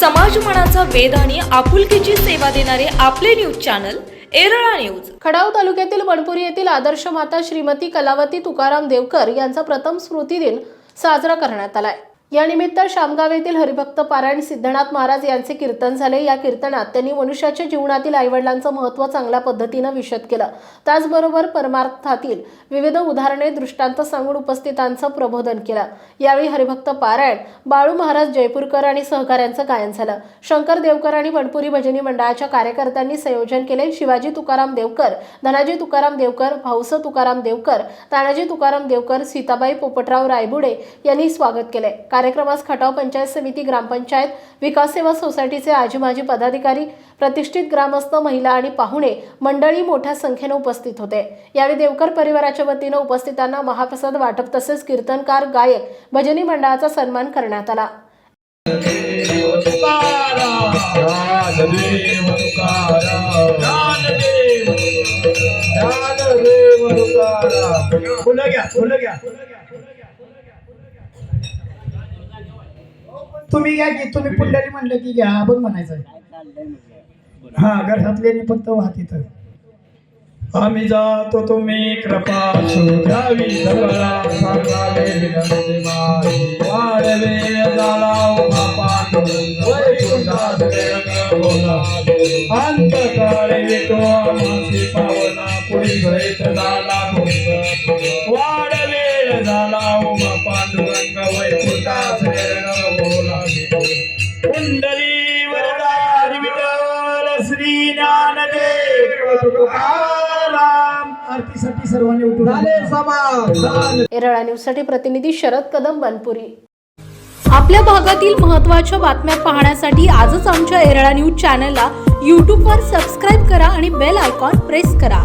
समाजमनाचा वेध आणि आपुलकीची सेवा देणारे आपले न्यूज चॅनल एरळा न्यूज. खडाव तालुक्यातील वनपुरी येथील आदर्श माता श्रीमती कलावती तुकाराम देवकर यांचा प्रथम स्मृती दिन साजरा करण्यात आलाय. या निमित्त शामगाव येथील हरिभक्त पारायण सिद्धनाथ महाराज यांचे कीर्तन झाले. या कीर्तनात त्यांनी मनुष्याच्या जीवनातील आईवडिलांचं महत्त्व चांगल्या पद्धतीनं विशद केलं. त्याचबरोबर परमार्थातील विविध उदाहरणे दृष्टांत सांगून उपस्थितांचं प्रबोधन केलं. यावेळी हरिभक्त पारायण बाळू महाराज जयपूरकर आणि सहकाऱ्यांचं गायन झालं. शंकर देवकर आणि वनपुरी भजनी मंडळाच्या कार्यकर्त्यांनी संयोजन केले. शिवाजी तुकाराम देवकर धनाजी तुकाराम देवकर भाऊस तुकाराम देवकर तानाजी तुकाराम देवकर सीताबाई पोपटराव रायबुडे यांनी स्वागत केले. कार्यक्रमास खटाव पंचायत समिती ग्रामपंचायत विकास सेवा सोसायटीचे आजी माजी पदाधिकारी प्रतिष्ठित ग्रामस्थ महिला आणि पाहुणे मंडळी मोठ्या संख्येने उपस्थित होते यावेळी देवकर परिवाराच्या वतीनं उपस्थितांना महाप्रसाद वाटप तसेच कीर्तनकार गायक भजनी मंडळाचा सन्मान करण्यात आला फुलं घ्या फुलं घ्या तुम्ही घ्या की तुम्ही पुंडली म्हणलं की घ्या बघ म्हणायचं. हा घरातले फक्त वाहत आम्ही जातो तुम्ही कृपा शोधावी सगळा सांगावे विनंती मारी वाढवे झाला उभा पांडुरंग वैकुंठात रंग बोला अंत काळे विटो आमासी पावना भैत झाला झाला श्री आरतीसाठी सर्वांनी उठून एरळा न्यूज एरळा न्यूजसाठी प्रतिनिधी शरद कदम बनपुरी. आपल्या भागातील महत्त्वाच्या बातम्या पाहण्यासाठी आजच आमच्या एरळा न्यूज चॅनलला यूट्यूबवर सबस्क्राईब करा आणि बेल आयकॉन प्रेस करा.